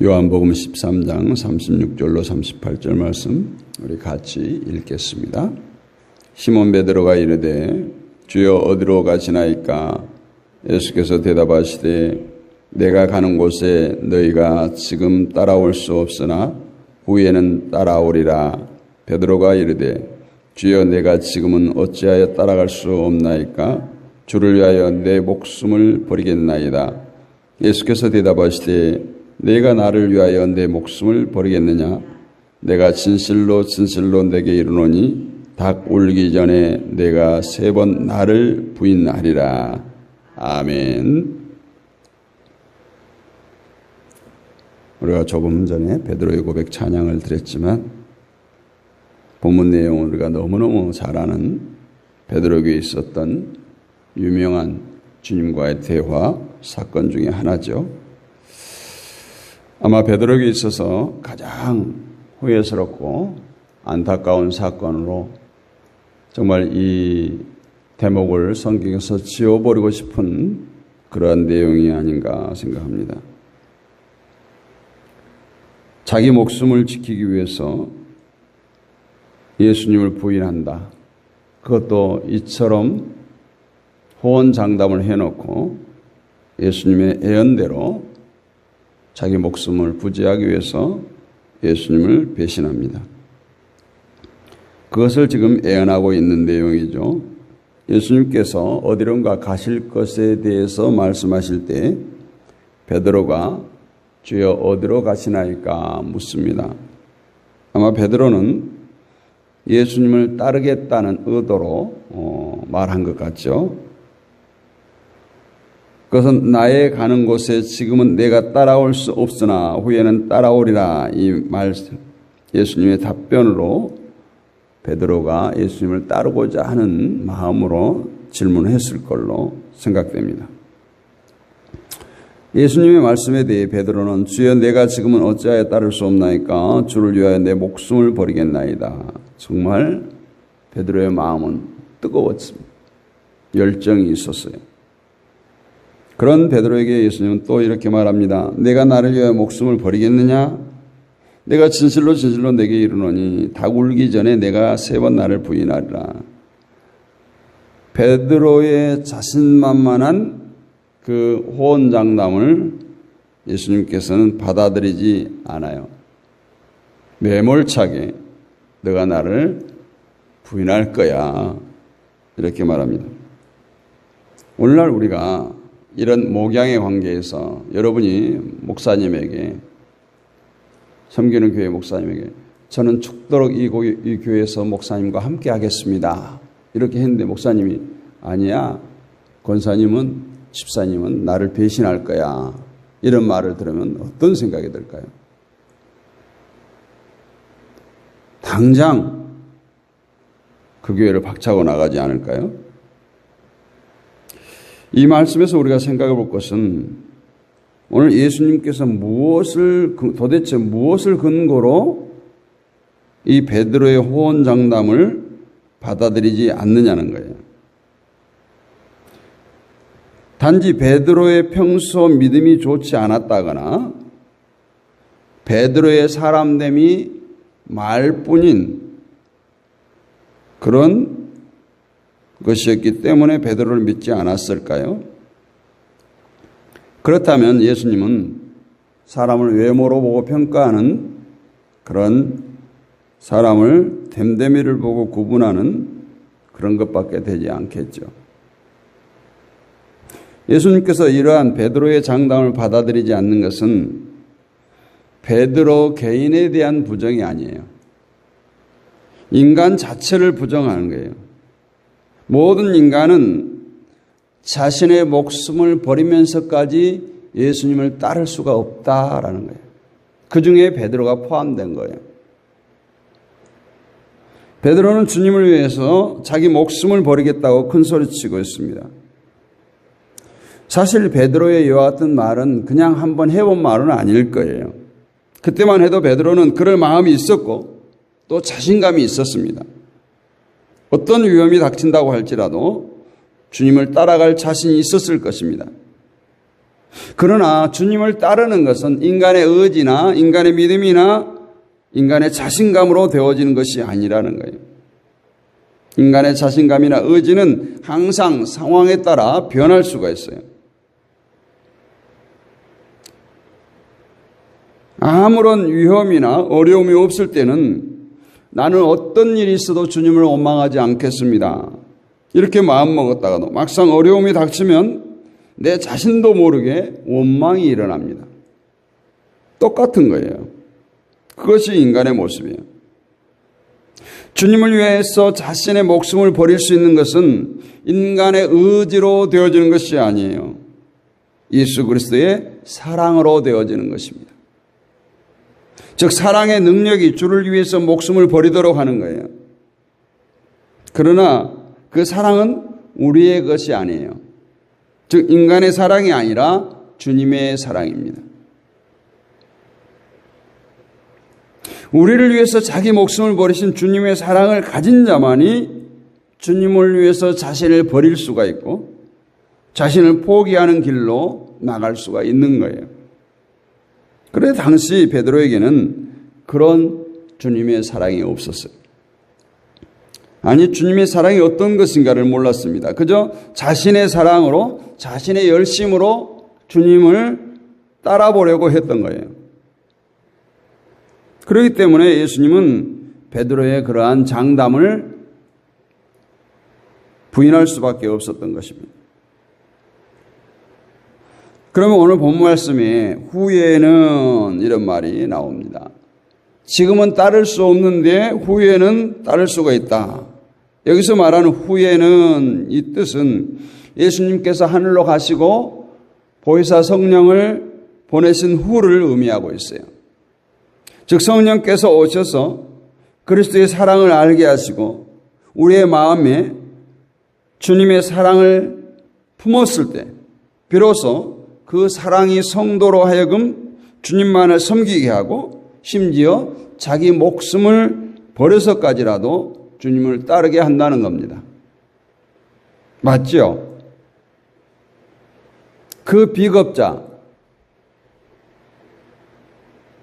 요한복음 13장 36절로 38절 말씀 우리 같이 읽겠습니다. 시몬 베드로가 이르되 주여 어디로 가시나이까? 예수께서 대답하시되 내가 가는 곳에 너희가 지금 따라올 수 없으나 후에는 따라오리라. 베드로가 이르되 주여 내가 지금은 어찌하여 따라갈 수 없나이까? 주를 위하여 내 목숨을 버리겠나이다. 예수께서 대답하시되 내가 나를 위하여 내 목숨을 버리겠느냐? 내가 진실로 진실로 내게 이르노니 닭 울기 전에 내가 세 번 나를 부인하리라. 아멘. 우리가 조금 전에 베드로의 고백 찬양을 드렸지만 본문 내용은 우리가 너무너무 잘 아는 베드로에게 있었던 유명한 주님과의 대화 사건 중의 하나죠. 아마 베드로에게 있어서 가장 후회스럽고 안타까운 사건으로 정말 이 대목을 성경에서 지워버리고 싶은 그러한 내용이 아닌가 생각합니다. 자기 목숨을 지키기 위해서 예수님을 부인한다. 그것도 이처럼 호언장담을 해놓고 예수님의 애언대로 자기 목숨을 부지하기 위해서 예수님을 배신합니다. 그것을 지금 애언하고 있는 내용이죠. 예수님께서 어디론가 가실 것에 대해서 말씀하실 때 베드로가 주여 어디로 가시나이까 묻습니다. 아마 베드로는 예수님을 따르겠다는 의도로 어, 말한 것 같죠. 그것은 나의 가는 곳에 지금은 내가 따라올 수 없으나 후에는 따라오리라 이 말 예수님의 답변으로 베드로가 예수님을 따르고자 하는 마음으로 질문했을 걸로 생각됩니다. 예수님의 말씀에 대해 베드로는 주여 내가 지금은 어찌하여 따를 수 없나이까 주를 위하여 내 목숨을 버리겠나이다. 정말 베드로의 마음은 뜨거웠습니다. 열정이 있었어요. 그런 베드로에게 예수님은 또 이렇게 말합니다. 내가 나를 위하여 목숨을 버리겠느냐? 내가 진실로 진실로 내게 이르노니 닭 울기 전에 내가 세 번 나를 부인하리라. 베드로의 자신만만한 그 호언장담을 예수님께서는 받아들이지 않아요. 매몰차게 너가 나를 부인할 거야. 이렇게 말합니다. 오늘날 우리가 이런 목양의 관계에서 여러분이 목사님에게 섬기는 교회 목사님에게 저는 죽도록 이, 이 교회에서 목사님과 함께 하겠습니다. 이렇게 했는데 목사님이 아니야. 권사님은 집사님은 나를 배신할 거야. 이런 말을 들으면 어떤 생각이 들까요? 당장 그 교회를 박차고 나가지 않을까요? 이 말씀에서 우리가 생각해 볼 것은 오늘 예수님께서 무엇을 도대체 무엇을 근거로 이 베드로의 호언 장담을 받아들이지 않느냐는 거예요. 단지 베드로의 평소 믿음이 좋지 않았다거나 베드로의 사람됨이 말뿐인 그런 것이었기 때문에 베드로를 믿지 않았을까요? 그렇다면 예수님은 사람을 외모로 보고 평가하는 그런 사람을 됨됨이를 보고 구분하는 그런 것밖에 되지 않겠죠. 예수님께서 이러한 베드로의 장담을 받아들이지 않는 것은 베드로 개인에 대한 부정이 아니에요. 인간 자체를 부정하는 거예요. 모든 인간은 자신의 목숨을 버리면서까지 예수님을 따를 수가 없다라는 거예요. 그 중에 베드로가 포함된 거예요. 베드로는 주님을 위해서 자기 목숨을 버리겠다고 큰 소리치고 있습니다. 사실 베드로의 이와 같은 말은 그냥 한번 해본 말은 아닐 거예요. 그때만 해도 베드로는 그럴 마음이 있었고 또 자신감이 있었습니다. 어떤 위험이 닥친다고 할지라도 주님을 따라갈 자신이 있었을 것입니다. 그러나 주님을 따르는 것은 인간의 의지나 인간의 믿음이나 인간의 자신감으로 되어지는 것이 아니라는 거예요. 인간의 자신감이나 의지는 항상 상황에 따라 변할 수가 있어요. 아무런 위험이나 어려움이 없을 때는 나는 어떤 일이 있어도 주님을 원망하지 않겠습니다. 이렇게 마음 먹었다가도 막상 어려움이 닥치면 내 자신도 모르게 원망이 일어납니다. 똑같은 거예요. 그것이 인간의 모습이에요. 주님을 위해서 자신의 목숨을 버릴 수 있는 것은 인간의 의지로 되어지는 것이 아니에요. 예수 그리스도의 사랑으로 되어지는 것입니다. 즉 사랑의 능력이 주를 위해서 목숨을 버리도록 하는 거예요. 그러나 그 사랑은 우리의 것이 아니에요. 즉 인간의 사랑이 아니라 주님의 사랑입니다. 우리를 위해서 자기 목숨을 버리신 주님의 사랑을 가진 자만이 주님을 위해서 자신을 버릴 수가 있고 자신을 포기하는 길로 나갈 수가 있는 거예요. 그래 당시 베드로에게는 그런 주님의 사랑이 없었어요. 아니 주님의 사랑이 어떤 것인가를 몰랐습니다. 그저 자신의 사랑으로 자신의 열심으로 주님을 따라보려고 했던 거예요. 그렇기 때문에 예수님은 베드로의 그러한 장담을 부인할 수밖에 없었던 것입니다. 그러면 오늘 본 말씀에 후에는 이런 말이 나옵니다. 지금은 따를 수 없는데 후에는 따를 수가 있다. 여기서 말하는 후에는 이 뜻은 예수님께서 하늘로 가시고 보혜사 성령을 보내신 후를 의미하고 있어요. 즉 성령께서 오셔서 그리스도의 사랑을 알게 하시고 우리의 마음에 주님의 사랑을 품었을 때 비로소 그 사랑이 성도로 하여금 주님만을 섬기게 하고 심지어 자기 목숨을 버려서까지라도 주님을 따르게 한다는 겁니다. 맞죠? 그 비겁자,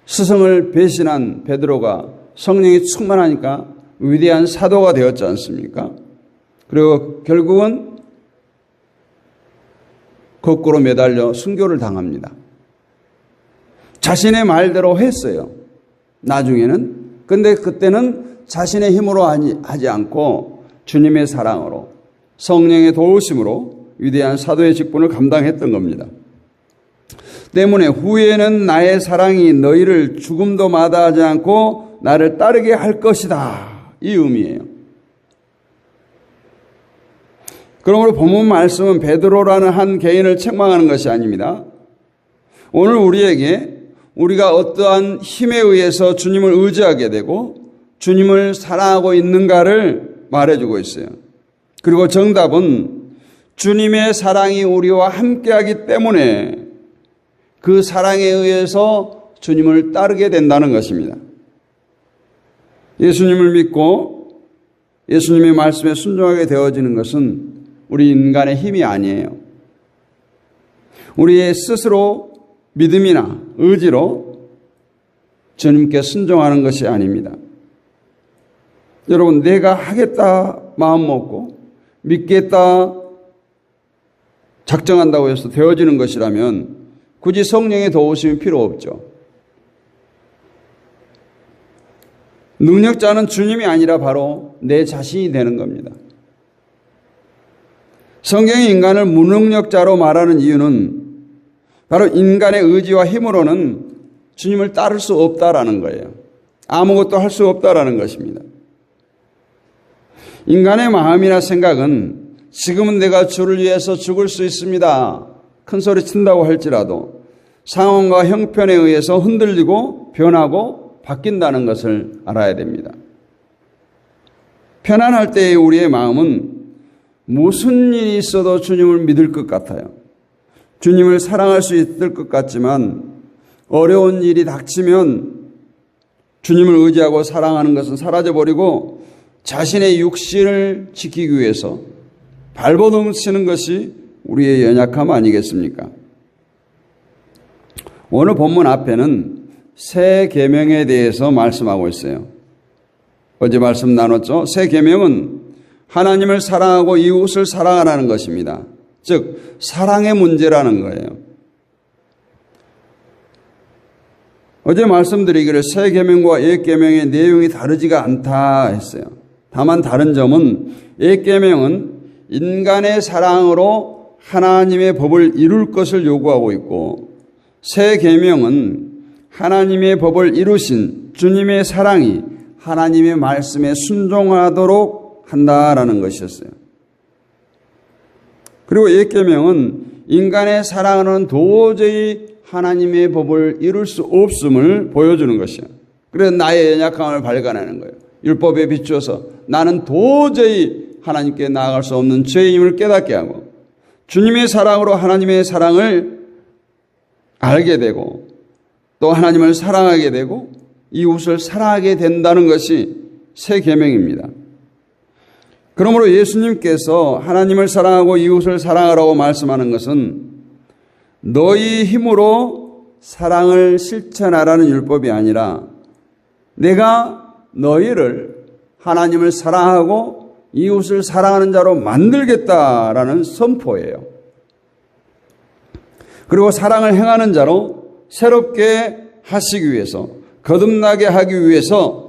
스승을 배신한 베드로가 성령이 충만하니까 위대한 사도가 되었지 않습니까? 그리고 결국은 거꾸로 매달려 순교를 당합니다. 자신의 말대로 했어요. 나중에는. 근데 그때는 자신의 힘으로 하지 않고 주님의 사랑으로 성령의 도우심으로 위대한 사도의 직분을 감당했던 겁니다. 때문에 후에는 나의 사랑이 너희를 죽음도 마다하지 않고 나를 따르게 할 것이다. 이 의미예요. 그러므로 본문 말씀은 베드로라는 한 개인을 책망하는 것이 아닙니다. 오늘 우리에게 우리가 어떠한 힘에 의해서 주님을 의지하게 되고 주님을 사랑하고 있는가를 말해주고 있어요. 그리고 정답은 주님의 사랑이 우리와 함께하기 때문에 그 사랑에 의해서 주님을 따르게 된다는 것입니다. 예수님을 믿고 예수님의 말씀에 순종하게 되어지는 것은 우리 인간의 힘이 아니에요. 우리의 스스로 믿음이나 의지로 주님께 순종하는 것이 아닙니다. 여러분, 내가 하겠다 마음 먹고 믿겠다 작정한다고 해서 되어지는 것이라면 굳이 성령의 도우심이 필요 없죠. 능력자는 주님이 아니라 바로 내 자신이 되는 겁니다. 성경이 인간을 무능력자로 말하는 이유는 바로 인간의 의지와 힘으로는 주님을 따를 수 없다라는 거예요. 아무것도 할 수 없다라는 것입니다. 인간의 마음이나 생각은 지금은 내가 주를 위해서 죽을 수 있습니다. 큰 소리 친다고 할지라도 상황과 형편에 의해서 흔들리고 변하고 바뀐다는 것을 알아야 됩니다. 편안할 때의 우리의 마음은 무슨 일이 있어도 주님을 믿을 것 같아요. 주님을 사랑할 수 있을 것 같지만 어려운 일이 닥치면 주님을 의지하고 사랑하는 것은 사라져버리고 자신의 육신을 지키기 위해서 발버둥 치는 것이 우리의 연약함 아니겠습니까? 오늘 본문 앞에는 새 계명에 대해서 말씀하고 있어요. 어제 말씀 나눴죠? 새 계명은 하나님을 사랑하고 이웃을 사랑하라는 것입니다. 즉 사랑의 문제라는 거예요. 어제 말씀드리기를 새 계명과 옛 계명의 내용이 다르지가 않다 했어요. 다만 다른 점은 옛 계명은 인간의 사랑으로 하나님의 법을 이룰 것을 요구하고 있고 새 계명은 하나님의 법을 이루신 주님의 사랑이 하나님의 말씀에 순종하도록 한다라는 것이었어요. 그리고 옛 계명은 인간의 사랑은 도저히 하나님의 법을 이룰 수 없음을 보여주는 것이에요. 그래서 나의 연약함을 발견하는 거예요. 율법에 비추어서 나는 도저히 하나님께 나아갈 수 없는 죄임을 깨닫게 하고 주님의 사랑으로 하나님의 사랑을 알게 되고 또 하나님을 사랑하게 되고 이웃을 사랑하게 된다는 것이 새 계명입니다. 그러므로 예수님께서 하나님을 사랑하고 이웃을 사랑하라고 말씀하는 것은 너희 힘으로 사랑을 실천하라는 율법이 아니라 내가 너희를 하나님을 사랑하고 이웃을 사랑하는 자로 만들겠다라는 선포예요. 그리고 사랑을 행하는 자로 새롭게 하시기 위해서 거듭나게 하기 위해서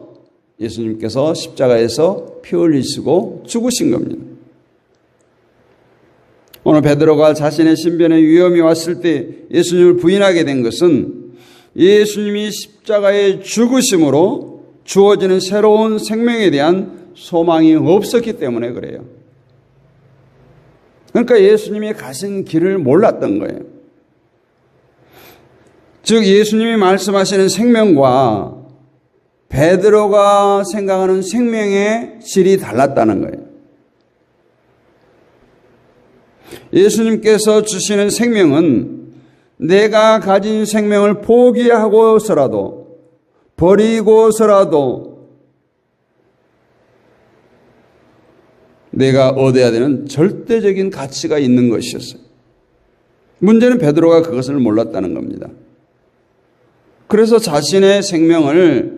예수님께서 십자가에서 피 흘리시고 죽으신 겁니다. 오늘 베드로가 자신의 신변에 위험이 왔을 때 예수님을 부인하게 된 것은 예수님이 십자가의 죽으심으로 주어지는 새로운 생명에 대한 소망이 없었기 때문에 그래요. 그러니까 예수님이 가신 길을 몰랐던 거예요. 즉 예수님이 말씀하시는 생명과 베드로가 생각하는 생명의 질이 달랐다는 거예요. 예수님께서 주시는 생명은 내가 가진 생명을 포기하고서라도 버리고서라도 내가 얻어야 되는 절대적인 가치가 있는 것이었어요. 문제는 베드로가 그것을 몰랐다는 겁니다. 그래서 자신의 생명을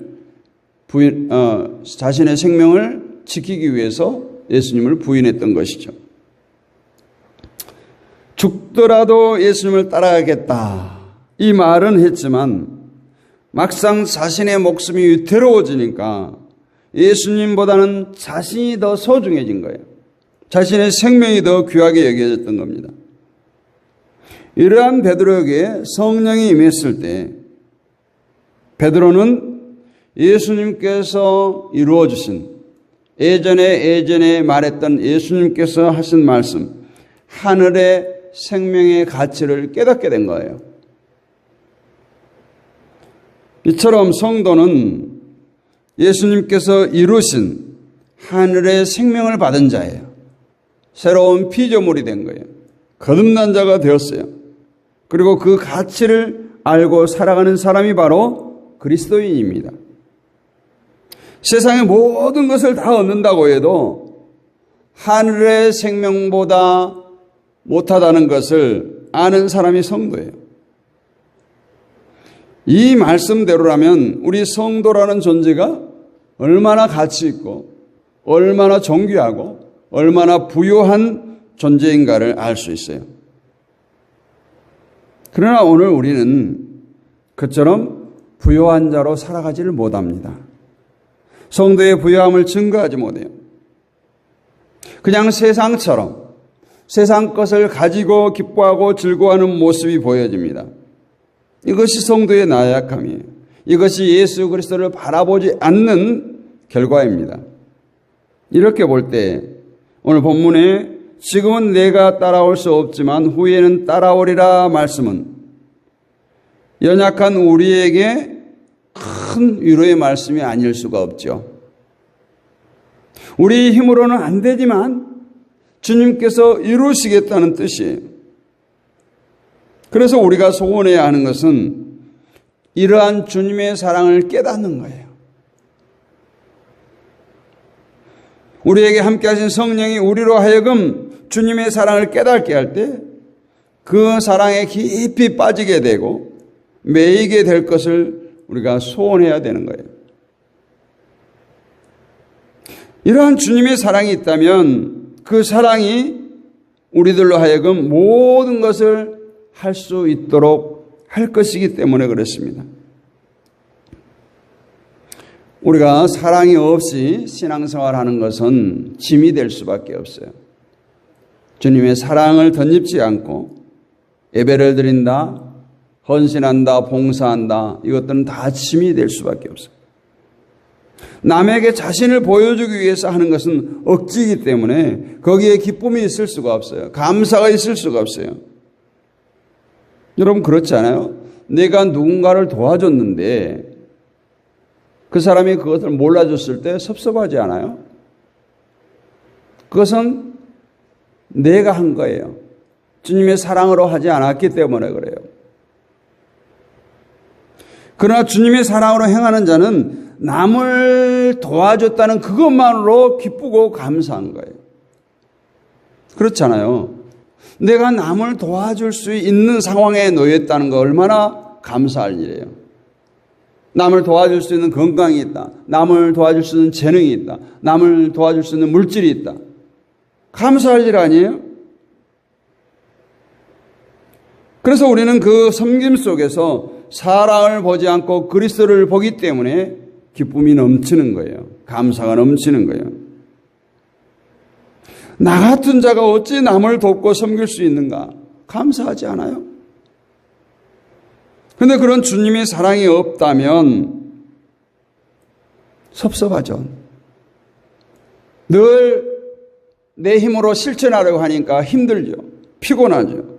부인, 어, 자신의 생명을 지키기 위해서 예수님을 부인했던 것이죠. 죽더라도 예수님을 따라가겠다. 이 말은 했지만 막상 자신의 목숨이 위태로워지니까 예수님보다는 자신이 더 소중해진 거예요. 자신의 생명이 더 귀하게 여겨졌던 겁니다. 이러한 베드로에게 성령이 임했을 때 베드로는 예수님께서 이루어 주신 예전에 예전에 말했던 예수님께서 하신 말씀 하늘의 생명의 가치를 깨닫게 된 거예요. 이처럼 성도는 예수님께서 이루신 하늘의 생명을 받은 자예요. 새로운 피조물이 된 거예요. 거듭난 자가 되었어요. 그리고 그 가치를 알고 살아가는 사람이 바로 그리스도인입니다. 세상의 모든 것을 다 얻는다고 해도 하늘의 생명보다 못하다는 것을 아는 사람이 성도예요. 이 말씀대로라면 우리 성도라는 존재가 얼마나 가치 있고 얼마나 정귀하고 얼마나 부유한 존재인가를 알 수 있어요. 그러나 오늘 우리는 그처럼 부유한 자로 살아가지를 못합니다. 성도의 부유함을 증거하지 못해요. 그냥 세상처럼 세상 것을 가지고 기뻐하고 즐거워하는 모습이 보여집니다. 이것이 성도의 나약함이에요. 이것이 예수 그리스도를 바라보지 않는 결과입니다. 이렇게 볼 때 오늘 본문에 지금은 내가 따라올 수 없지만 후에는 따라오리라 말씀은 연약한 우리에게 큰 위로의 말씀이 아닐 수가 없죠. 우리 힘으로는 안 되지만 주님께서 이루시겠다는 뜻이에요. 그래서 우리가 소원해야 하는 것은 이러한 주님의 사랑을 깨닫는 거예요. 우리에게 함께 하신 성령이 우리로 하여금 주님의 사랑을 깨닫게 할 때 그 사랑에 깊이 빠지게 되고 매이게 될 것을 우리가 소원해야 되는 거예요. 이러한 주님의 사랑이 있다면 그 사랑이 우리들로 하여금 모든 것을 할 수 있도록 할 것이기 때문에 그렇습니다. 우리가 사랑이 없이 신앙생활 하는 것은 짐이 될 수밖에 없어요. 주님의 사랑을 덧입지 않고 예배를 드린다, 헌신한다, 봉사한다, 이것들은 다 짐이 될 수밖에 없어요. 남에게 자신을 보여주기 위해서 하는 것은 억지이기 때문에 거기에 기쁨이 있을 수가 없어요. 감사가 있을 수가 없어요. 여러분 그렇지 않아요? 내가 누군가를 도와줬는데 그 사람이 그것을 몰라줬을 때 섭섭하지 않아요? 그것은 내가 한 거예요. 주님의 사랑으로 하지 않았기 때문에 그래요. 그러나 주님의 사랑으로 행하는 자는 남을 도와줬다는 그것만으로 기쁘고 감사한 거예요. 그렇잖아요. 내가 남을 도와줄 수 있는 상황에 놓였다는 거 얼마나 감사할 일이에요. 남을 도와줄 수 있는 건강이 있다. 남을 도와줄 수 있는 재능이 있다. 남을 도와줄 수 있는 물질이 있다. 감사할 일 아니에요? 그래서 우리는 그 섬김 속에서 사랑을 보지 않고 그리스도를 보기 때문에 기쁨이 넘치는 거예요. 감사가 넘치는 거예요. 나 같은 자가 어찌 남을 돕고 섬길 수 있는가? 감사하지 않아요? 근데 그런 주님의 사랑이 없다면 섭섭하죠. 늘 내 힘으로 실천하려고 하니까 힘들죠. 피곤하죠.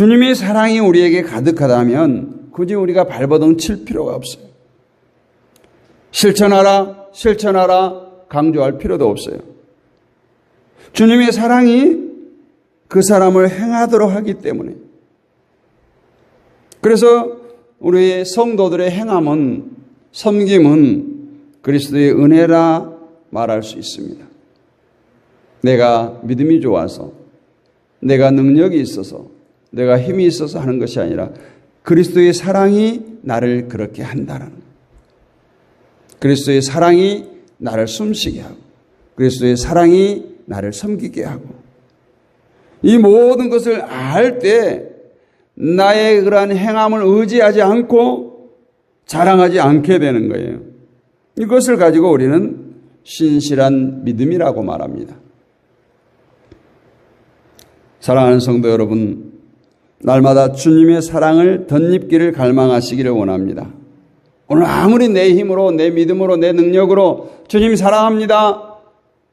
주님의 사랑이 우리에게 가득하다면 굳이 우리가 발버둥 칠 필요가 없어요. 실천하라, 실천하라 강조할 필요도 없어요. 주님의 사랑이 그 사람을 행하도록 하기 때문에. 그래서 우리 성도들의 행함은, 섬김은 그리스도의 은혜라 말할 수 있습니다. 내가 믿음이 좋아서, 내가 능력이 있어서, 내가 힘이 있어서 하는 것이 아니라 그리스도의 사랑이 나를 그렇게 한다는 그리스도의 사랑이 나를 숨쉬게 하고 그리스도의 사랑이 나를 섬기게 하고 이 모든 것을 알 때 나의 그러한 행함을 의지하지 않고 자랑하지 않게 되는 거예요. 이것을 가지고 우리는 신실한 믿음이라고 말합니다. 사랑하는 성도 여러분, 날마다 주님의 사랑을 덧입기를 갈망하시기를 원합니다. 오늘 아무리 내 힘으로, 내 믿음으로, 내 능력으로 주님 사랑합니다.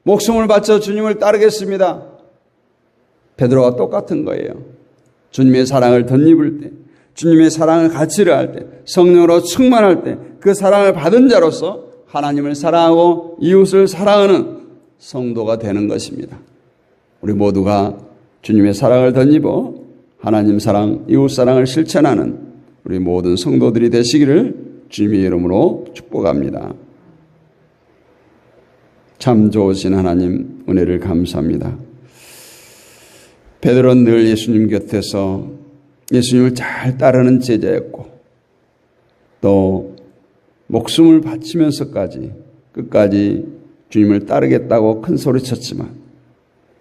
목숨을 바쳐 주님을 따르겠습니다. 베드로와 똑같은 거예요. 주님의 사랑을 덧입을 때, 주님의 사랑을 가치를 할 때, 성령으로 충만할 때, 그 사랑을 받은 자로서 하나님을 사랑하고 이웃을 사랑하는 성도가 되는 것입니다. 우리 모두가 주님의 사랑을 덧입어 하나님 사랑, 이웃 사랑을 실천하는 우리 모든 성도들이 되시기를 주님의 이름으로 축복합니다. 참 좋으신 하나님 은혜를 감사합니다. 베드로는 늘 예수님 곁에서 예수님을 잘 따르는 제자였고 또 목숨을 바치면서까지 끝까지 주님을 따르겠다고 큰 소리 쳤지만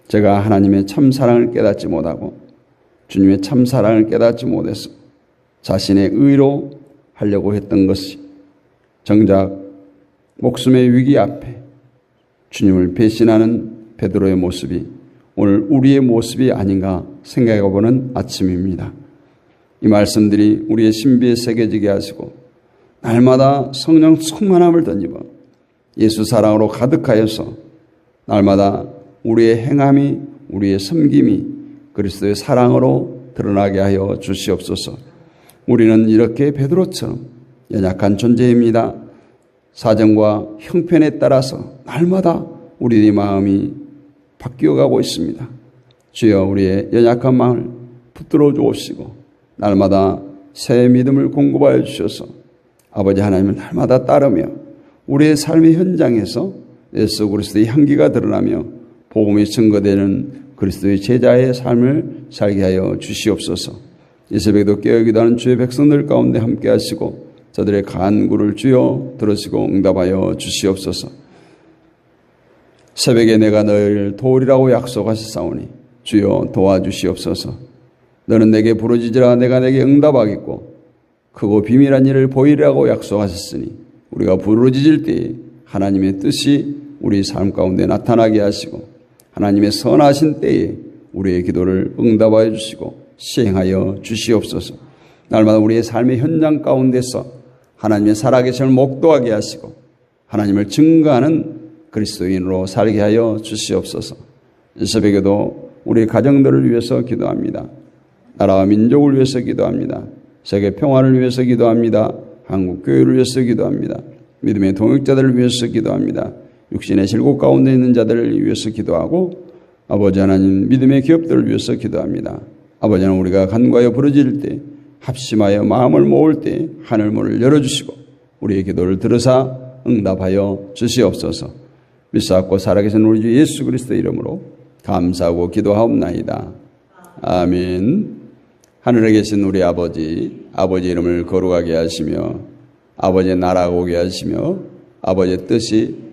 제가 하나님의 참 사랑을 깨닫지 못하고 주님의 참 사랑을 깨닫지 못해서 자신의 의로 하려고 했던 것이 정작 목숨의 위기 앞에 주님을 배신하는 베드로의 모습이 오늘 우리의 모습이 아닌가 생각해 보는 아침입니다. 이 말씀들이 우리의 신비에 새겨지게 하시고 날마다 성령 충만함을 던지고 예수 사랑으로 가득하여서 날마다 우리의 행함이 우리의 섬김이 그리스도의 사랑으로 드러나게 하여 주시옵소서. 우리는 이렇게 베드로처럼 연약한 존재입니다. 사정과 형편에 따라서 날마다 우리의 마음이 바뀌어 가고 있습니다. 주여 우리의 연약한 마음을 붙들어 주옵시고 날마다 새 믿음을 공급하여 주셔서 아버지 하나님을 날마다 따르며 우리의 삶의 현장에서 예수 그리스도의 향기가 드러나며 복음이 증거되는 그리스도의 제자의 삶을 살게 하여 주시옵소서. 이 새벽에도 깨어 기도 하는 주의 백성들 가운데 함께 하시고 저들의 간구를 주여 들으시고 응답하여 주시옵소서. 새벽에 내가 너희를 도우리라고 약속하셨사오니 주여 도와주시옵소서. 너는 내게 부르짖으라 내가 내게 응답하겠고 크고 비밀한 일을 보이라고 약속하셨으니 우리가 부르짖을 때에 하나님의 뜻이 우리 삶 가운데 나타나게 하시고 하나님의 선하신 때에 우리의 기도를 응답하여 주시고 시행하여 주시옵소서. 날마다 우리의 삶의 현장 가운데서 하나님의 살아계심을 목도하게 하시고 하나님을 증거하는 그리스도인으로 살게 하여 주시옵소서. 이 새벽에도 우리 가정들을 위해서 기도합니다. 나라와 민족을 위해서 기도합니다. 세계 평화를 위해서 기도합니다. 한국 교회를 위해서 기도합니다. 믿음의 동역자들을 위해서 기도합니다. 육신의 실곡 가운데 있는 자들을 위해서 기도하고 아버지 하나님 믿음의 기업들을 위해서 기도합니다. 아버지 하나님 우리가 간과하여 부르짖을 때 합심하여 마음을 모을 때 하늘 문을 열어주시고 우리의 기도를 들으사 응답하여 주시옵소서. 믿사옵고 살아계신 우리 주 예수 그리스도 이름으로 감사하고 기도하옵나이다. 아멘. 하늘에 계신 우리 아버지, 아버지 이름을 거룩하게 하시며 아버지의 나라가 오게 하시며 아버지의 뜻이